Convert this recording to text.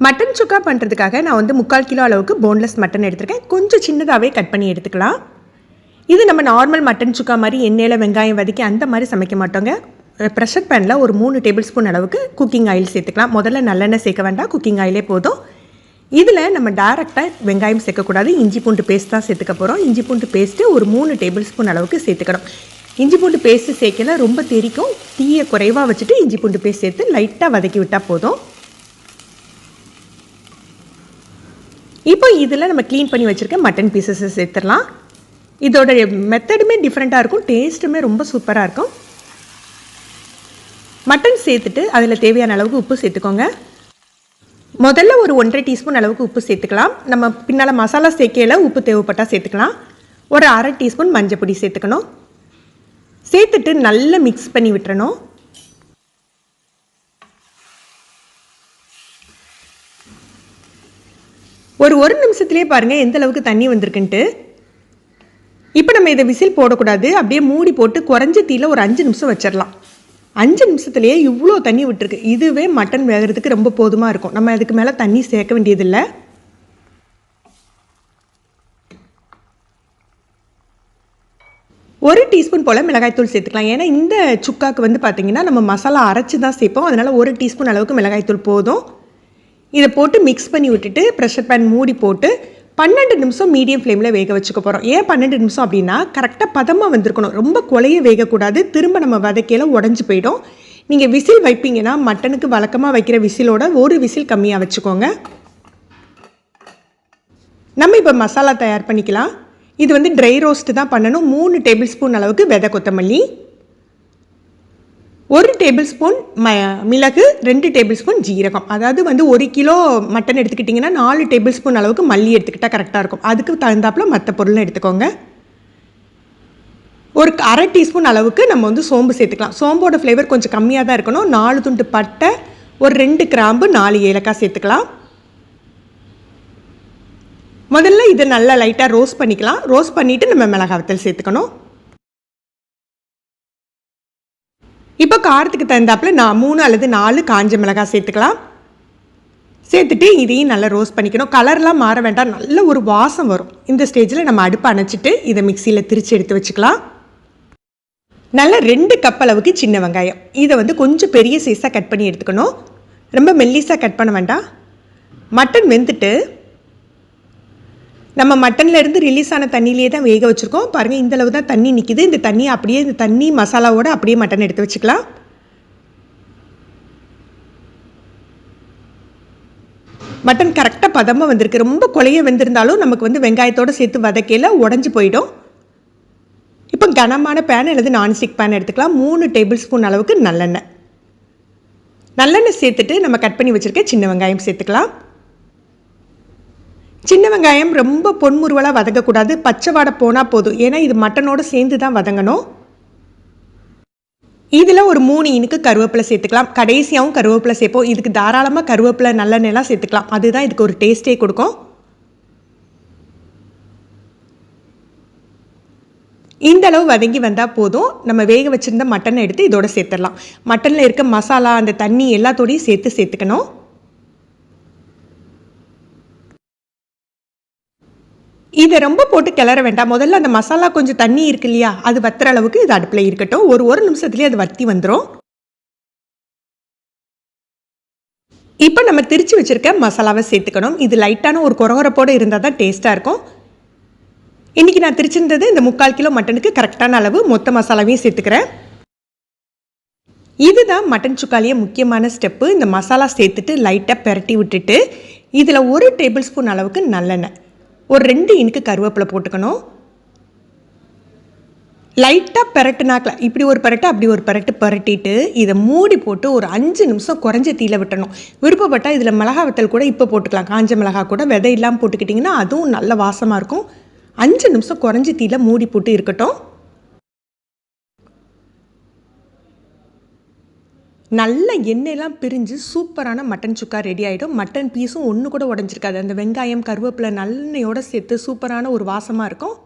Mutton சுக்கா பண்ணுறதுக்காக நான் வந்து முக்கால் கிலோ அளவுக்கு போன்லெஸ் மட்டன் எடுத்திருக்கேன். கொஞ்சம் சின்னதாகவே கட் பண்ணி எடுத்துக்கலாம். இது நம்ம நார்மல் மட்டன் சுக்கா மாதிரி எண்ணெயில் வெங்காயம் வதக்கி அந்த மாதிரி சமைக்க மாட்டோங்க. ப்ரெஷர் பேனில் ஒரு மூணு டேபிள் ஸ்பூன் அளவுக்கு குக்கிங் ஆயில் சேர்த்துக்கலாம். முதல்ல நல்லெண்ணெய் சேர்க்க வேண்டாம். குக்கிங் ஆயிலே போதும். இதில் நம்ம டேரெக்டாக வெங்காயம் சேர்க்கக்கூடாது. இஞ்சி பூண்டு பேஸ்ட் தான் சேர்த்துக்க போகிறோம் இஞ்சி பூண்டு பேஸ்ட்டு ஒரு மூணு டேபிள் ஸ்பூன் அளவுக்கு சேர்த்துக்கணும். இஞ்சி பூண்டு பேஸ்ட்டு சேர்க்கல ரொம்ப தெரிக்கும். தீயை குறைவாக வச்சுட்டு இஞ்சி பூண்டு பேஸ்ட் சேர்த்து லைட்டாக வதக்கி விட்டால் போதும். இப்போ இதில் நம்ம க்ளீன் பண்ணி வச்சுருக்க மட்டன் பீசஸை சேர்த்துடலாம். இதோட மெத்தடுமே டிஃப்ரெண்ட்டாக இருக்கும். டேஸ்ட்டுமே ரொம்ப சூப்பராக இருக்கும். மட்டன் சேர்த்துட்டு அதில் தேவையான அளவுக்கு உப்பு சேர்த்துக்கோங்க. முதல்ல ஒரு ஒன்றரை டீஸ்பூன் அளவுக்கு உப்பு சேர்த்துக்கலாம். நம்ம பின்னால் மசாலா சேர்க்கையில் உப்பு தேவைப்பட்டால் சேர்த்துக்கலாம். ஒரு அரை டீஸ்பூன் மஞ்சள் பொடி சேர்த்துக்கணும். சேர்த்துட்டு நல்லா மிக்ஸ் பண்ணி விட்டுறணும். ஒரு ஒரு நிமிஷத்துலேயே பாருங்கள் எந்த அளவுக்கு தண்ணி வந்திருக்குன்ட்டு. இப்போ நம்ம இதை விசில் போடக்கூடாது. அப்படியே மூடி போட்டு குறைஞ்ச தீயில் ஒரு அஞ்சு நிமிஷம் வச்சிடலாம் அஞ்சு நிமிஷத்துலேயே இவ்வளோ தண்ணி விட்டுருக்கு. இதுவே மட்டன் வேகிறதுக்கு ரொம்ப போதுமாக இருக்கும். நம்ம அதுக்கு மேலே தண்ணி சேர்க்க வேண்டியதில்லை. ஒரு டீஸ்பூன் போல் மிளகாய்த்தூள் சேர்த்துக்கலாம். ஏன்னா இந்த சுக்காக்கு வந்து பார்த்திங்கன்னா நம்ம மசாலா அரைச்சி தான் சேர்ப்போம். அதனால் ஒரு டீஸ்பூன் அளவுக்கு மிளகாய்த்தூள் போதும். இதை போட்டு மிக்ஸ் பண்ணி விட்டுட்டு ப்ரெஷர் பேன் மூடி போட்டு பன்னெண்டு நிமிஷம் மீடியம் ஃப்ளேமில் வேக வச்சுக்க போகிறோம் ஏன் பன்னெண்டு நிமிஷம் அப்படின்னா கரெக்டாக பதமாக வந்திருக்கணும். ரொம்ப கொலைய வேகக்கூடாது. திரும்ப நம்ம வதக்கையில் உடஞ்சி போயிடும். நீங்கள் விசில் வைப்பீங்கன்னா மட்டனுக்கு வழக்கமாக வைக்கிற விசிலோட ஒரு விசில் கம்மியாக வச்சுக்கோங்க. நம்ம இப்போ மசாலா தயார் பண்ணிக்கலாம். இது வந்து ட்ரை ரோஸ்ட்டு தான் பண்ணணும். மூணு டேபிள் ஸ்பூன் அளவுக்கு விதை கொத்தமல்லி. ஒரு டேபிள் ஸ்பூன் ம மிளகு ரெண்டு டேபிள் ஸ்பூன் ஜீரகம். அதாவது வந்து ஒரு கிலோ மட்டன் எடுத்துக்கிட்டிங்கன்னா நாலு டேபிள் ஸ்பூன் அளவுக்கு மல்லி எடுத்துக்கிட்டால் கரெக்டாக இருக்கும். அதுக்கு தகுந்தாப்பில் மற்ற பொருளும் எடுத்துக்கோங்க. ஒரு அரை டீஸ்பூன் அளவுக்கு நம்ம வந்து சோம்பு சேர்த்துக்கலாம். சோம்போட ஃப்ளேவர் கொஞ்சம் கம்மியாக தான் இருக்கணும். நாலு துண்டு பட்டை ஒரு ரெண்டு கிராம்பு நாலு ஏலக்காய் சேர்த்துக்கலாம். முதல்ல இதை நல்லா லைட்டாக ரோஸ்ட் பண்ணிக்கலாம். ரோஸ்ட் பண்ணிவிட்டு நம்ம மிளகாவத்தல் சேர்த்துக்கணும். இப்போ காரத்துக்கு தகுந்தாப்பில் நான் மூணு அல்லது நாலு காஞ்ச மிளகாய் சேர்த்துக்கலாம். சேர்த்துட்டு இதையும் நல்லா ரோஸ்ட் பண்ணிக்கணும். கலர்லாம் மாற வேண்டாம். நல்ல ஒரு வாசம் வரும். இந்த ஸ்டேஜில் நம்ம அடுப்பை அணைச்சிட்டு இதை மிக்சியில் திரித்து எடுத்து வச்சுக்கலாம். நல்லா ரெண்டு கப் அளவுக்கு சின்ன வெங்காயம். இதை வந்து கொஞ்சம் பெரிய சைஸாக கட் பண்ணி எடுத்துக்கணும். ரொம்ப மெல்லிஸாக கட் பண்ண வேண்டாம். மட்டன் வெந்துட்டு நம்ம மட்டனில் இருந்து ரிலீஸ் ஆன தண்ணியிலே தான் வேக வச்சுருக்கோம். பாருங்கள் இந்த அளவு தான் தண்ணி நிற்கிது இந்த தண்ணி அப்படியே இந்த தண்ணி மசாலாவோட அப்படியே மட்டன் எடுத்து வச்சுக்கலாம். மட்டன் கரெக்டாக பதமாக வந்திருக்கு. ரொம்ப கொலைய வெந்திருந்தாலும் நமக்கு வந்து வெங்காயத்தோடு சேர்த்து வதக்கையில் உடஞ்சி போயிடும். இப்போ கனமான பேன் அல்லது நான்ஸ்டிக் பேன் எடுத்துக்கலாம். மூணு டேபிள் ஸ்பூன் அளவுக்கு நல்லெண்ணெய். நல்லெண்ணெய் சேர்த்துட்டு நம்ம கட் பண்ணி வச்சுருக்க சின்ன வெங்காயம் சேர்த்துக்கலாம். சின்ன வெங்காயம் ரொம்ப பொன்முருவலாக வதங்கக்கூடாது. பச்சை வாடை போனால் போதும். ஏன்னா இது மட்டனோடு சேர்ந்து தான் வதங்கணும். இதில் ஒரு மூணு இனுக்கு கருவேப்பிலை சேர்த்துக்கலாம். கடைசியாகவும் கருவேப்பிலை சேர்ப்போம். இதுக்கு தாராளமாக கருவேப்பிலை நல்லெண்ணெய்லாம் சேர்த்துக்கலாம். அதுதான் இதுக்கு ஒரு டேஸ்ட்டே கொடுக்கும். இந்த அளவு வதங்கி வந்தால் போதும். நம்ம வேக வச்சுருந்த மட்டனை எடுத்து இதோட சேர்த்துடலாம். மட்டனில் இருக்க மசாலா அந்த தண்ணி எல்லாத்தோடையும் சேர்த்து சேர்த்துக்கணும். இதை ரொம்ப போட்டு கிளற வேண்டாம். முதல்ல அந்த மசாலா கொஞ்சம் தண்ணி இருக்கு இல்லையா? அது வத்துற அளவுக்கு இது அடுப்பில் இருக்கட்டும். ஒரு ஒரு நிமிஷத்துலேயே அது வத்தி வந்துடும் இப்போ நம்ம திரிச்சு வச்சுருக்க மசாலாவை சேர்த்துக்கணும். இது லைட்டான ஒரு குறகுறப்போடு இருந்தால் தான் டேஸ்ட்டாக இருக்கும். இன்றைக்கி நான் திரிச்சிருந்தது இந்த முக்கால் கிலோ மட்டனுக்கு கரெக்டான அளவு மொத்த மசாலாவையும் சேர்த்துக்கிறேன். இதுதான் மட்டன் சுக்காலிய முக்கியமான ஸ்டெப்பு. இந்த மசாலா சேர்த்துட்டு லைட்டாக பெரட்டி விட்டுட்டு இதில் ஒரு டேபிள் ஸ்பூன் அளவுக்கு நல்லெண்ணெய். ஒரு ரெண்டு இனுக்கு கருவேப்பிலை போட்டுக்கணும். லைட்டாக பெரட்டுனாக்கில் இப்படி ஒரு பெரட்டு அப்படி ஒரு பெரட்டு பரட்டிட்டு இதை மூடி போட்டு ஒரு அஞ்சு நிமிஷம் குறைஞ்ச தீல விட்டணும் விருப்பப்பட்டால் இதில் மிளகா வத்தல் கூட இப்போ போட்டுக்கலாம். காஞ்ச மிளகா கூட விதை இல்லாமல் போட்டுக்கிட்டிங்கன்னா அதுவும் நல்ல வாசமாக இருக்கும். அஞ்சு நிமிஷம் குறைஞ்ச தீல மூடி போட்டு இருக்கட்டும். நல்ல எண்ணெயெல்லாம் பிரிஞ்சு சூப்பரான மட்டன் சுக்கா ரெடி ஆகிடும் மட்டன் பீஸும் ஒன்று கூட உடஞ்சிருக்காது. அந்த வெங்காயம் கருவேப்பிலை நல்லெண்ணெயோடு சேர்த்து சூப்பரான ஒரு வாசமாக இருக்கும்.